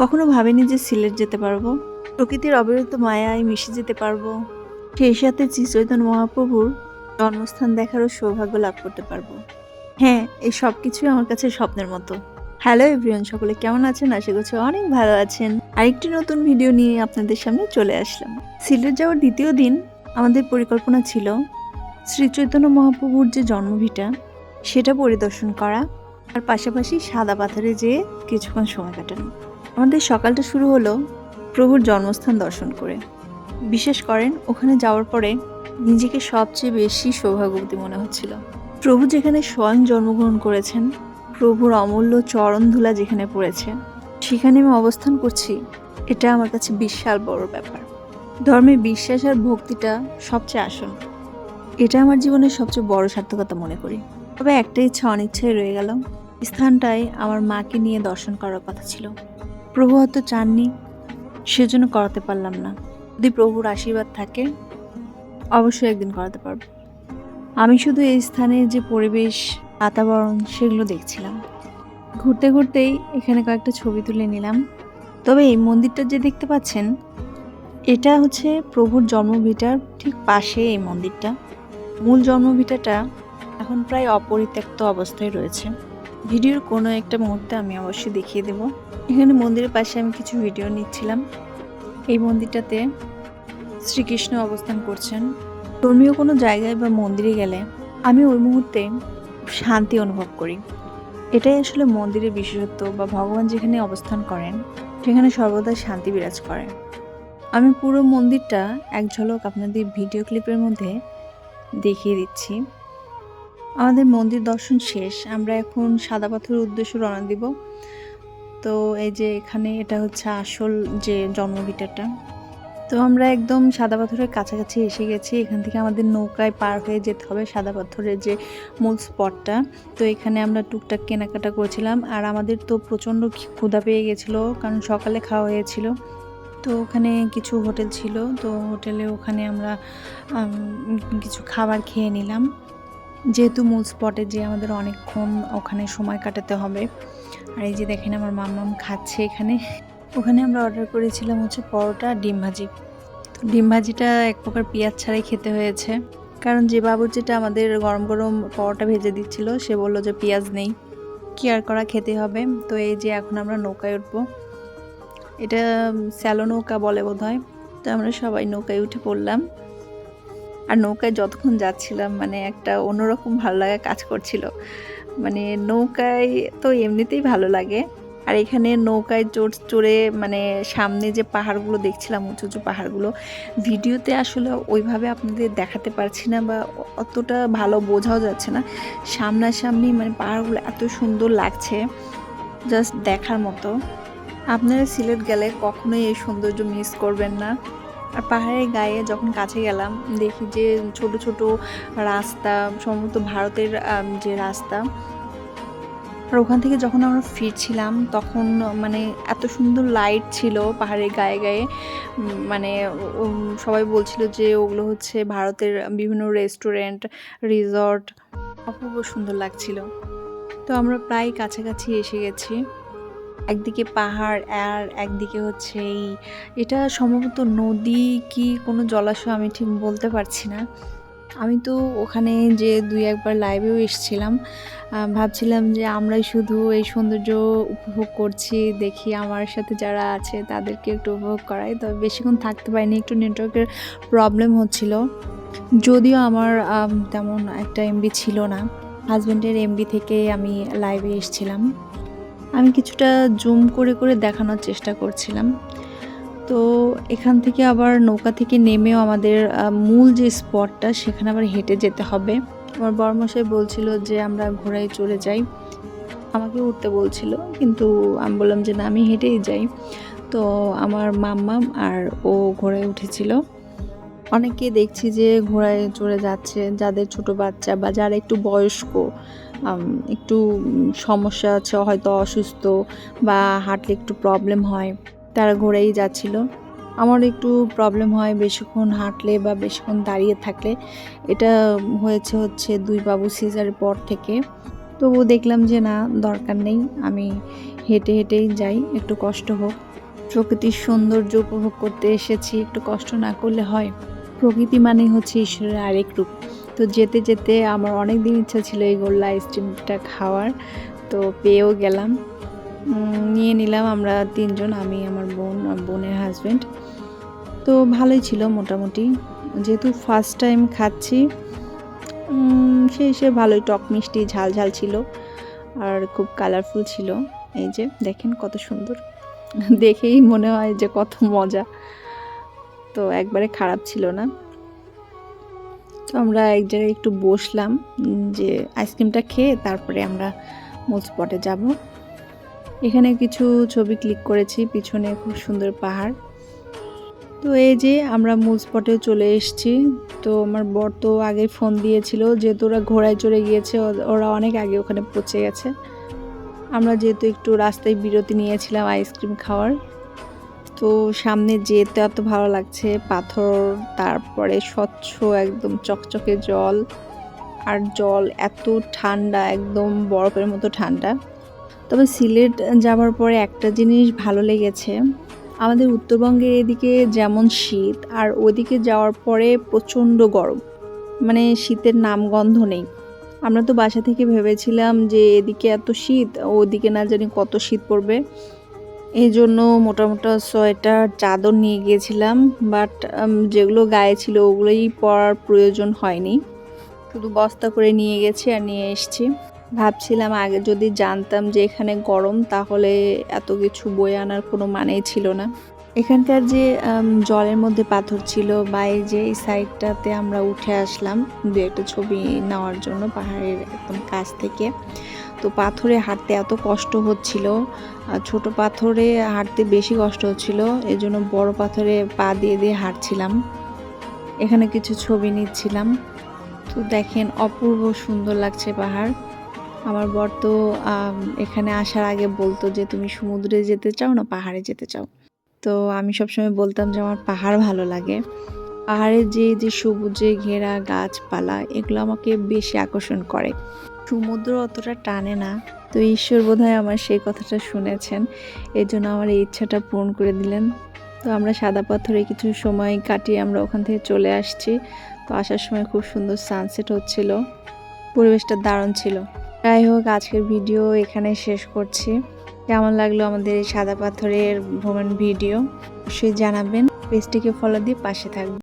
কখনো ভাবিনি যে সিলেট যেতে পারব। প্রকৃতির অবিরত মায়ায় মিশে যেতে পারব। সেই সাথে চৈতন্য মহাপ্রভুর জন্মস্থান দেখারও সৌভাগ্য লাভ করতে পারব। হ্যাঁ এই সব কিছুই আমার কাছে স্বপ্নের মতো। হ্যালো এভরিওয়ান সকলে কেমন আছেন? আশা করছি অনেক ভালো আছেন। আরেকটি নতুন ভিডিও নিয়ে আপনাদের সামনে চলে আসলাম। সিলেট যাওয়ার দ্বিতীয় দিন আমাদের পরিকল্পনা ছিল শ্রী চৈতন্য মহাপ্রভুর যে জন্মভিটা, সেটা পরিদর্শন করা আর পাশাপাশি সাদা পাথরে যেয়ে কিছুক্ষণ সময় কাটানো। আমাদের সকালটা শুরু হলো প্রভুর জন্মস্থান দর্শন করে। বিশেষ করেন, ওখানে যাওয়ার পরে নিজেকে সবচেয়ে বেশি সৌভাগ্যবতী মনে হচ্ছিল। প্রভু যেখানে স্বয়ং জন্মগ্রহণ করেছেন, প্রভুর অমূল্য চরণ ধুলা যেখানে পড়েছে, সেখানে আমি অবস্থান করছি, এটা আমার কাছে বিশাল বড় ব্যাপার। ধর্মে বিশ্বাস আর ভক্তিটা সবচেয়ে আসল। এটা আমার জীবনের সবচেয়ে বড় সার্থকতা মনে করি। তবে একটা ইচ্ছা অনিচ্ছাই রয়ে গেল। স্থানটায় আমার মাকে নিয়ে দর্শন করার কথা ছিল। প্রভু হয়তো চাননি, সেজন্য করাতে পারলাম না। যদি প্রভুর আশীর্বাদ থাকে, অবশ্যই একদিন করাতে পারব। আমি শুধু এই স্থানের যে পরিবেশ, বাতাবরণ, সেগুলো দেখছিলাম। ঘুরতে ঘুরতেই এখানে কয়েকটা ছবি তুলে নিলাম। তবে এই মন্দিরটা যে দেখতে পাচ্ছেন, এটা হচ্ছে প্রভুর জন্মভিটার ঠিক পাশে এই মন্দিরটা। মূল জন্মভিটাটা এখন প্রায় অপরিত্যক্ত অবস্থায় রয়েছে। ভিডিওর কোনো একটা মুহূর্তে আমি অবশ্যই দেখিয়ে দেব। এখানে মন্দিরের পাশে আমি কিছু ভিডিও নিচ্ছিলাম। এই মন্দিরটাতে শ্রীকৃষ্ণ অবস্থান করছেন। ধর্মীয় কোনো জায়গায় বা মন্দিরে গেলে আমি ওই মুহূর্তে শান্তি অনুভব করি। এটাই আসলে মন্দিরের বিশেষত্ব বা ভগবান যেখানে অবস্থান করেন, সেখানে সর্বদা শান্তি বিরাজ করে। আমি পুরো মন্দিরটা এক ঝলক আপনাদের ভিডিও ক্লিপের মধ্যে দেখিয়ে দিচ্ছি। আমাদের মন্দির দর্শন শেষ। আমরা এখন সাদা পাথরের উদ্দেশ্যে রওনা দিব। তো এই যে এখানে এটা হচ্ছে আসল যে জন্মভিটাটা তো আমরা একদম সাদা পাথরের কাছাকাছি এসে গেছি। এখান থেকে আমাদের নৌকায় পার হয়ে যেতে হবে সাদা পাথরের যে মূল স্পটটা। তো এখানে আমরা টুকটাক কেনাকাটা করেছিলাম। আর আমাদের তো প্রচণ্ড ক্ষুধা পেয়ে গেছিল, কারণ সকালে খাওয়া হয়েছিল। তো ওখানে কিছু হোটেল ছিল। তো হোটেলে ওখানে আমরা কিছু খাবার খেয়ে নিলাম। যেহেতু মূল স্পটে যে আমাদের অনেকক্ষণ ওখানে সময় কাটাতে হবে। আর এই যে দেখেন আমার মাম্মাম খাচ্ছে এখানে। ওখানে আমরা অর্ডার করেছিলাম হচ্ছে পরোটা ডিম ভাজি। তো ডিম ভাজিটা এক প্রকার পেঁয়াজ ছাড়াই খেতে হয়েছে। কারণ যে বাবুর যেটা আমাদের গরম গরম পরোটা ভেজে দিচ্ছিল, সে বলল যে পেঁয়াজ নেই। কি আর করা খেতে হবে? তো এই যে এখন আমরা নৌকায় উঠবো। এটা স্যালো নৌকা বলে বোধ হয় তো আমরা সবাই নৌকায় উঠে পড়লাম। আর নৌকায় যতক্ষণ যাচ্ছিলাম মানে একটা অন্যরকম ভালো লাগা কাজ করছিল। মানে নৌকায় তো এমনিতেই ভালো লাগে। আর এখানে নৌকায় চড় চড়ে মানে সামনে যে পাহাড়গুলো দেখছিলাম, উঁচু উঁচু পাহাড়গুলো, ভিডিওতে আসলে ওইভাবে আপনাদের দেখাতে পারছি না বা অতটা ভালো বোঝাও যাচ্ছে না। সামনাসামনি মানে পাহাড়গুলো এত সুন্দর লাগছে জাস্ট দেখার মতো। আপনারা সিলেট গেলে কখনোই এই সৌন্দর্য মিস করবেন না। আর পাহাড়ের গায়ে যখন কাছে গেলাম, দেখি যে ছোট ছোট রাস্তা, সম্ভবত ভারতের যে রাস্তা। আর ওখান থেকে যখন আমরা ফিরছিলাম, তখন মানে এত সুন্দর লাইট ছিল পাহাড়ের গায়ে গায়ে। মানে সবাই বলছিল যে ওগুলো হচ্ছে ভারতের বিভিন্ন রেস্টুরেন্ট রিসর্ট অপূর্ব সুন্দর লাগছিল। তো আমরা প্রায় কাছাকাছি এসে গেছি। একদিকে পাহাড় আর একদিকে হচ্ছে এই, এটা সম্ভবত নদী কি কোনো জলাশয় আমি ঠিক বলতে পারছি না। আমি তো ওখানে যে দুই একবার লাইভেও এসেছিলাম ভাবছিলাম যে আমরাই শুধু এই সৌন্দর্য উপভোগ করছি, দেখি আমার সাথে যারা আছে তাদেরকে একটু উপভোগ করাই। তবে বেশিক্ষণ থাকতে পারিনি, একটু নেটওয়ার্কের প্রবলেম হচ্ছিল। যদিও আমার তেমন একটা এমবি ছিল না। হাজব্যান্ডের এমবি থেকে আমি লাইভে এসেছিলাম। আমি কিছুটা জুম করে করে দেখানোর চেষ্টা করছিলাম। তো এখান থেকে আবার নৌকা থেকে নেমেও আমাদের মূল যে স্পটটা, সেখানে আবার হেঁটে যেতে হবে। আমার বরমশাই বলছিল যে আমরা ঘোড়ায় চড়ে যাই। আমাকে উঠতে বলছিল, কিন্তু আমি বললাম যে না, আমি হেঁটেই যাই। তো আমার মাম্মাম আর ও ঘোড়ায় উঠেছিল। অনেকে দেখছি যে ঘোড়ায় চড়ে যাচ্ছে, যাদের ছোট বাচ্চা বা যারা একটু বয়স্ক একটু সমস্যা আছে, হয়তো অসুস্থ বা হাঁটলে একটু প্রবলেম হয়, তারা ঘোড়াই যাচ্ছিল। আমার একটু প্রবলেম হয় বেশিক্ষণ হাঁটলে বা বেশিক্ষণ দাঁড়িয়ে থাকলে। এটা হয়েছে হচ্ছে দুই বাবু সিজারের পর থেকে। তবুও দেখলাম যে না, দরকার নেই। আমি হেঁটে হেঁটেই যাই, একটু কষ্ট হোক। প্রকৃতির সৌন্দর্য উপভোগ করতে এসেছি, একটু কষ্ট না করলে হয়। প্রকৃতি মানে হচ্ছে ঈশ্বরের আরেক রূপ। তো যেতে যেতে আমার অনেক দিন ইচ্ছা ছিল এই গোল্লা আইসক্রিমটা খাওয়ার, তো পেয়েও গেলাম। নিয়ে নিলাম আমরা তিনজন, আমি, আমার বোন বোনের হাজব্যান্ড তো ভালোই ছিল মোটামুটি। যেহেতু ফার্স্ট টাইম খাচ্ছি সেই হিসেবে ভালোই টক মিষ্টি, ঝাল ঝাল ছিল আর খুব কালারফুল ছিল। এই যে দেখেন কত সুন্দর। দেখেই মনে হয় যে কত মজা। তো একবারে খারাপ ছিল না। তো আমরা এক জায়গায় একটু বসলাম যে আইসক্রিমটা খেয়ে তারপরে আমরা মূল স্পটে যাব। এখানে কিছু ছবি ক্লিক করেছি, পিছনে খুব সুন্দর পাহাড়। তো এই যে আমরা মূল স্পটে চলে এসেছি। তো আমার বর তো আগে ফোন দিয়েছিল, যেহেতু ওরা ঘোড়ায় চড়ে গিয়েছে ওরা অনেক আগে ওখানে পৌঁছে গেছে। আমরা যেহেতু একটু রাস্তায় বিরতি নিয়েছিলাম আইসক্রিম খাওয়ার তো সামনে যেতে এত ভালো লাগছে। পাথর, তারপরে স্বচ্ছ একদম চকচকে জল। আর জল এত ঠান্ডা, একদম বরফের মতো ঠান্ডা। তবে সিলেট যাওয়ার পরে একটা জিনিস ভালো লেগেছে। আমাদের উত্তরবঙ্গের এদিকে যেমন শীত, আর ওদিকে যাওয়ার পরে প্রচণ্ড গরম। মানে শীতের নামগন্ধ নেই। আমরা তো বাসা থেকে ভেবেছিলাম যে এদিকে এত শীত, ওদিকে না জানি কত শীত পড়বে। এই জন্য মোটামোটা সোয়েটার, চাদর নিয়ে গিয়েছিলাম বাট যেগুলো গায়ে ছিল ওগুলোই পরার প্রয়োজন হয়নি। শুধু বস্তা করে নিয়ে গেছি আর নিয়ে এসেছি। ভাবছিলাম আগে যদি জানতাম যে এখানে গরম, তাহলে এত কিছু বয়ে আনার কোনো মানেই ছিল না। এখানকার যে জলের মধ্যে পাথর ছিল বা এই যে সাইডটাতে আমরা উঠে আসলাম, দু একটা ছবি নেওয়ার জন্য পাহাড়ের একদম কাছ থেকে। তো পাথরে হাঁটতে এত কষ্ট হচ্ছিল, আর ছোট পাথরে হাঁটতে বেশি কষ্ট হচ্ছিল এই জন্য বড় পাথরে পা দিয়ে দিয়ে হাঁটছিলাম। এখানে কিছু ছবি নিচ্ছিলাম। তো দেখেন, অপূর্ব সুন্দর লাগছে পাহাড়। আমার বর তো এখানে আসার আগে বলতো যে, তুমি সমুদ্রে যেতে চাও না পাহাড়ে যেতে চাও? তো আমি সবসময় বলতাম যে, আমার পাহাড় ভালো লাগে। পাহাড়ের যে যে সবুজে ঘেরা গাছপালা, এগুলো আমাকে বেশি আকর্ষণ করে। সমুদ্র অতটা টানে না, তো ঈশ্বর বোধহয় আমার সেই কথাটা শুনেছেন। এই জন্য আমার এই ইচ্ছাটা পূরণ করে দিলেন। তো আমরা সাদা পাথরে কিছু সময় কাটিয়ে আমরা ওখান থেকে চলে আসছি। তো আসার সময় খুব সুন্দর সানসেট হচ্ছিল। পরিবেশটা দারুণ ছিল। যাই হোক, আজকের ভিডিও এখানে শেষ করছি। কেমন লাগল আমাদের এই সাদা পাথরের ভ্রমণ ভিডিও অবশ্যই জানাবেন। পেজটিকে ফলো দিয়ে পাশে থাকবেন।